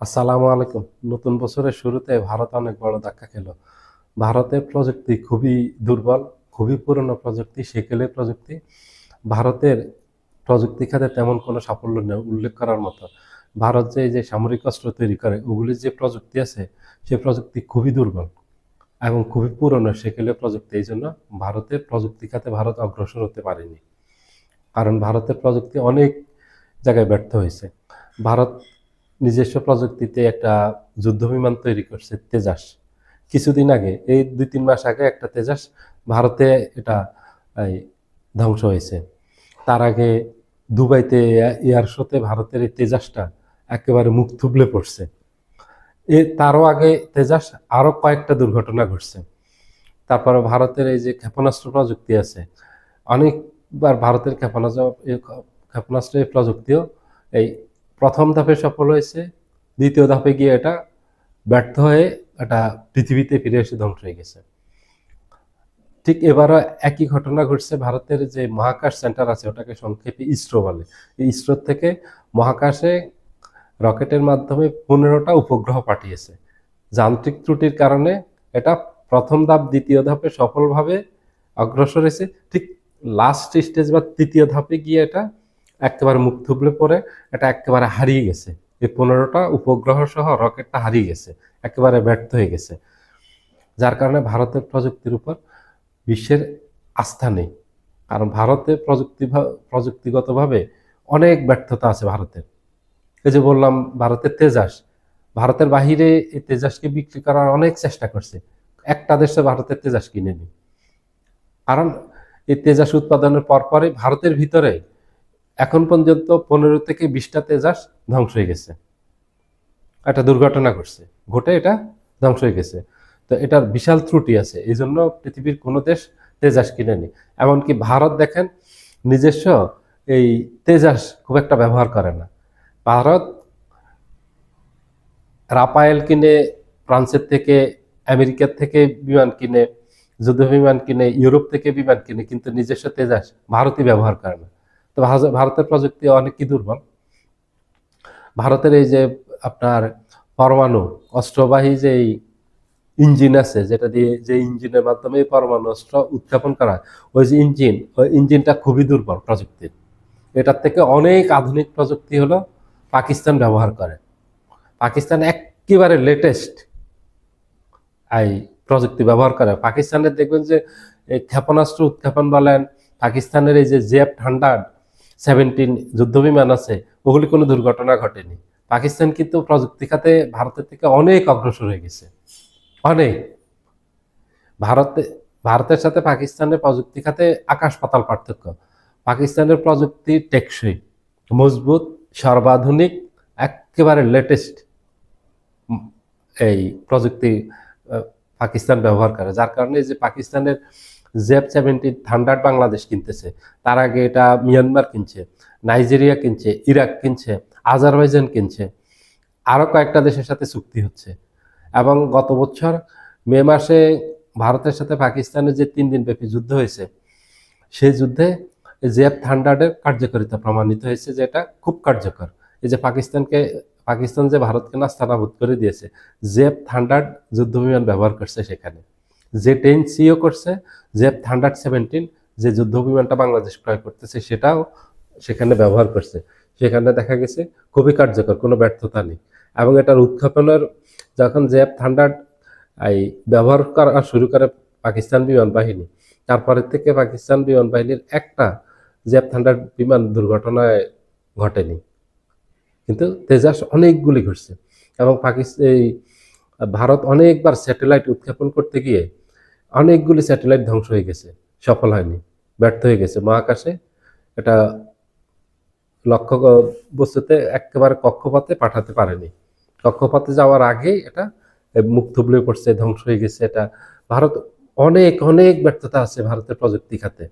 আসসালামু আলাইকুম। নতুন বছরের শুরুতে ভারত অনেক বড় ধাক্কা খেলো। ভারতের প্রযুক্তি খুবই দুর্বল, খুবই পুরনো প্রযুক্তি, সেকেলের প্রযুক্তি। ভারতের প্রযুক্তি খাতে তেমন কোনো সাফল্য নেই, উল্লেখ করার মতো। ভারত যে যে সামরিক অস্ত্র তৈরি করে, ওগুলির যে প্রযুক্তি আছে, সে প্রযুক্তি খুবই দুর্বল এবং খুবই পুরনো সেকেলের প্রযুক্তি। এই জন্য ভারতের প্রযুক্তি খাতে ভারত অগ্রসর হতে পারেনি। কারণ ভারতের প্রযুক্তি অনেক জায়গায় ব্যর্থ হয়েছে। ভারত নিজস্ব প্রযুক্তিতে একটা যুদ্ধ বিমান তৈরি করছে তেজাস। কিছুদিন আগে, এই দুই তিন মাস আগে একটা তেজাস ভারতে এটা ধ্বংস হয়েছে। তার আগে দুবাইতে এয়ার শোতে ভারতের এই তেজাসটা একেবারে মুখ থুবলে পড়ছে। এ, তারও আগে তেজাস আরও কয়েকটা দুর্ঘটনা ঘটছে। তারপরে ভারতের এই যে ক্ষেপণাস্ত্র প্রযুক্তি আছে, অনেকবার ভারতের ক্ষেপণাস্ত্র ক্ষেপণাস্ত্রের প্রযুক্তিও এই প্রথম ধাপে সফল হয়েছে, দ্বিতীয় ধাপে গিয়ে এটা ব্যর্থ হয়ে এটা পৃথিবীতে ফিরে এসে ধ্বংস হয়ে গেছে। ঠিক এবারও একই ঘটনা ঘটছে ভারতের যে মহাকাশ সেন্টার আছে, ওটাকে সংক্ষেপে ইসরো বলে। ইসরো থেকে মহাকাশে রকেটের মাধ্যমে পনেরোটা উপগ্রহ পাঠিয়েছে। যান্ত্রিক ত্রুটির কারণে এটা প্রথম ধাপ, দ্বিতীয় ধাপে সফলভাবে অগ্রসর হয়েছে। ঠিক লাস্ট স্টেজ বা তৃতীয় ধাপে গিয়ে এটা একেবারে মুখ থুবলে পরে এটা একেবারে হারিয়ে গেছে। এই পনেরোটা উপগ্রহ সহ রকেটটা হারিয়ে গেছে, একেবারে ব্যর্থ হয়ে গেছে। যার কারণে ভারতের প্রযুক্তির উপর বিশ্বের আস্থা নেই। কারণ ভারতে প্রযুক্তি প্রযুক্তিগতভাবে অনেক ব্যর্থতা আছে ভারতের। এই যে বললাম, ভারতের তেজাস, ভারতের বাহিরে এই তেজাসকে বিক্রি করার অনেক চেষ্টা করছে। একটা দেশে ভারতের তেজাস কিনেনি কারণ এই তেজাস উৎপাদনের পরপরই ভারতের ভিতরে এখন পর্যন্ত পনেরো থেকে বিশটা তেজাস ধ্বংস হয়ে গেছে। একটা দুর্ঘটনা ঘটছে। ঘটে এটা ধ্বংস হয়ে গেছে। তো এটার বিশাল ত্রুটি আছে। এই জন্য পৃথিবীর কোনো দেশ তেজাস কিনেনি। এমনকি ভারত দেখেন, নিজস্ব এই তেজাস খুব একটা ব্যবহার করে না। ভারত রাপায়েল কিনে, ফ্রান্সের থেকে, আমেরিকার থেকে বিমান কিনে যুদ্ধ বিমান কিনে, ইউরোপ থেকে বিমান কিনে, কিন্তু নিজস্ব তেজাস ভারতই ব্যবহার করে না। তো ভারতের প্রযুক্তি অনেকই দুর্বল? ভারতের এই যে আপনার পরমাণু অস্ত্রবাহী যে ইঞ্জিন আছে যেটা দিয়ে যে ইঞ্জিনের মাধ্যমে পরমাণু অস্ত্র উৎক্ষেপণ করা হয়, ওই যে ইঞ্জিন ওই ইঞ্জিনটা খুবই দুর্বল প্রযুক্তির। এটার থেকে অনেক আধুনিক প্রযুক্তি হলো পাকিস্তান ব্যবহার করে। পাকিস্তান একেবারে লেটেস্ট এই প্রযুক্তি ব্যবহার করে। পাকিস্তানের দেখবেন যে ক্ষেপণাস্ত্র উৎক্ষেপণ বলেন পাকিস্তানের এই যে জেফ হান্ড্রেড সেভেন্টিন যুদ্ধবিমান আছে, ওগুলি কোনো দুর্ঘটনা ঘটেনি। পাকিস্তান কিন্তু প্রযুক্তি খাতে ভারতের থেকে অনেক অগ্রসর হয়ে গেছে। অনেক। ভারতে, ভারতের সাথে পাকিস্তানের প্রযুক্তি খাতে আকাশ পাতাল পার্থক্য। পাকিস্তানের প্রযুক্তি টেকসই, মজবুত, সর্বাধুনিক, একেবারে লেটেস্ট এই প্রযুক্তি পাকিস্তান ব্যবহার করে। যার কারণে যে পাকিস্তানের জেফ সেভেন্টিন থান্ডার বাংলাদেশ কিনতেছে। তার আগে এটা মিয়ানমার কিনছে, নাইজেরিয়া কিনছে, ইরাক কিনছে, আজারবাইজান কিনছে। আরও কয়েকটা দেশের সাথে চুক্তি হচ্ছে। এবং গত বছর মে মাসে ভারতের সাথে পাকিস্তানের যে তিন দিন ব্যাপী যুদ্ধ হয়েছে, সেই যুদ্ধে জেফ থান্ডার্ডের কার্যকারিতা প্রমাণিত হয়েছে যে এটা খুব কার্যকর। এই যে পাকিস্তানকে, পাকিস্তান যে ভারতকে নাস্তানাবুদ করে দিয়েছে জেফ থান্ডার্ড যুদ্ধ বিমান ব্যবহার করছে সেখানে। যে টেন সিও করছে জেফ থান্ডার্ড সেভেন্টিন যে যুদ্ধ বিমানটা বাংলাদেশ ক্রয় করতেছে, সেটাও সেখানে ব্যবহার করছে। সেখানে দেখা গেছে খুবই কার্যকর, কোনো ব্যর্থতা নেই। এবং এটার উৎক্ষেপণের যখন জেফ থান্ডার্ড এই ব্যবহার করা শুরু করে পাকিস্তান বিমান বাহিনী, তারপরের থেকে পাকিস্তান বিমান বাহিনীর একটা জেফ থান্ডার্ড বিমান দুর্ঘটনায় ঘটেনি। কিন্তু তেজাস অনেকগুলি ঘটছে। এবং পাকিস্তান এই ভারত অনেকবার স্যাটেলাইট উৎক্ষেপণ করতে গিয়ে অনেকগুলি স্যাটেলাইট ধ্বংস হয়ে গেছে, সফল হয়নি, ব্যর্থ হয়ে গেছে। মহাকাশে এটা লক্ষ্য বস্তুতে একেবারে কক্ষপথে পাঠাতে পারেনি। কক্ষপথে যাওয়ার আগেই এটা মুখ থুবলে পড়ছে, ধ্বংস হয়ে গেছে। এটা ভারত অনেক অনেক ব্যর্থতা আছে ভারতের প্রযুক্তি খাতে।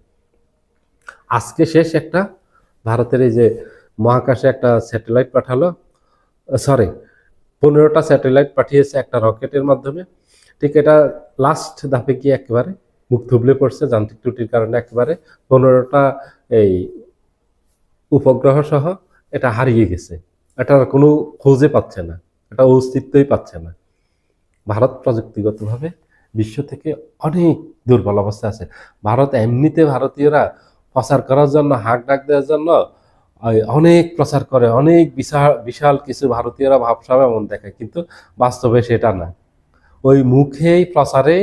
আজকে শেষ একটা ভারতের এই যে মহাকাশে একটা স্যাটেলাইট পাঠালো সরি পনেরোটা স্যাটেলাইট পাঠিয়েছে একটা রকেটের মাধ্যমে। ঠিক এটা লাস্ট ধাপে গিয়ে একেবারে মুখ থুবলে পড়ছে, যান্ত্রিক ত্রুটির কারণে একেবারে পনেরোটা এই উপগ্রহ সহ এটা হারিয়ে গেছে। এটার কোনো খোঁজে পাচ্ছে না, এটা অস্তিত্বই পাচ্ছে না। ভারত প্রযুক্তিগতভাবে বিশ্ব থেকে অনেক দুর্বল অবস্থা আছে। ভারত এমনিতে ভারতীয়রা প্রচার করার জন্য, হাঁক ডাক দেওয়ার জন্য অনেক প্রচার করে, অনেক বিশাল বিশাল কিছু ভারতীয়রা ভাবসাব এমন দেখায়, কিন্তু বাস্তবে সেটা না। ওই মুখেই প্রচারে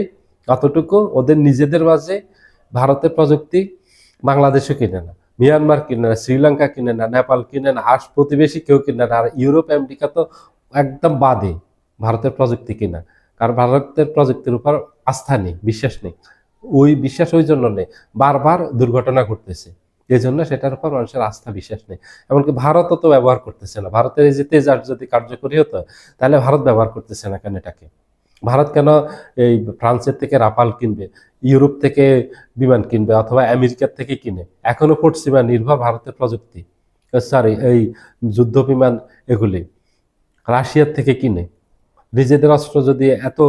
কতটুকু ওদের নিজেদের মাঝে ভারতের প্রযুক্তি বাংলাদেশও কিনে না, মিয়ানমার কিনে না, শ্রীলঙ্কা কিনে না, নেপাল কিনে না আস প্রতিবেশী কেউ কিনে না, আর ইউরোপ, আমেরিকা তো একদম বাদে ভারতের প্রযুক্তি কিনা, কারণ ভারতের প্রযুক্তির উপর আস্থা নেই, বিশ্বাস নেই। ওই, বিশ্বাস ওই জন্য নেই, বারবার দুর্ঘটনা ঘটতেছে। এই জন্য সেটার উপর মানুষের আস্থা বিশ্বাস নেই। এমনকি ভারতও তো ব্যবহার করতেছে না। ভারতের এই যে তেজার যদি কার্যকরী হতো, তাহলে ভারত ব্যবহার করতেছে না কেন এটাকে? ভারত কেন এই ফ্রান্সের থেকে রাফাল কিনবে, ইউরোপ থেকে বিমান কিনবে, অথবা আমেরিকার থেকে কিনে? এখনও পশ্চিমা নির্ভর ভারতের প্রযুক্তি। সরি এই যুদ্ধ বিমান এগুলি রাশিয়ার থেকে কিনে। নিজেদের অস্ত্র যদি এত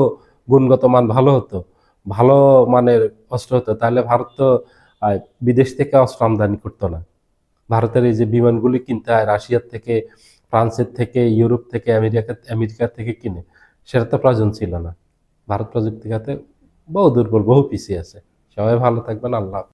গুণগত মান ভালো হতো, ভালো মানের অস্ত্র হতো, তাহলে ভারত তো বিদেশ থেকে অস্ত্র আমদানি করতো না। ভারতের এই যে বিমানগুলি কিনতে হয়, রাশিয়ার থেকে, ফ্রান্সের থেকে, ইউরোপ থেকে আমেরিকা আমেরিকার থেকে কিনে, সেটা তো প্রয়োজন ছিল না। ভারত প্রযুক্তি খাতে বহু দুর্বল, বহু পিছিয়ে আছে। সবাই ভালো থাকবেন, আল্লাহ।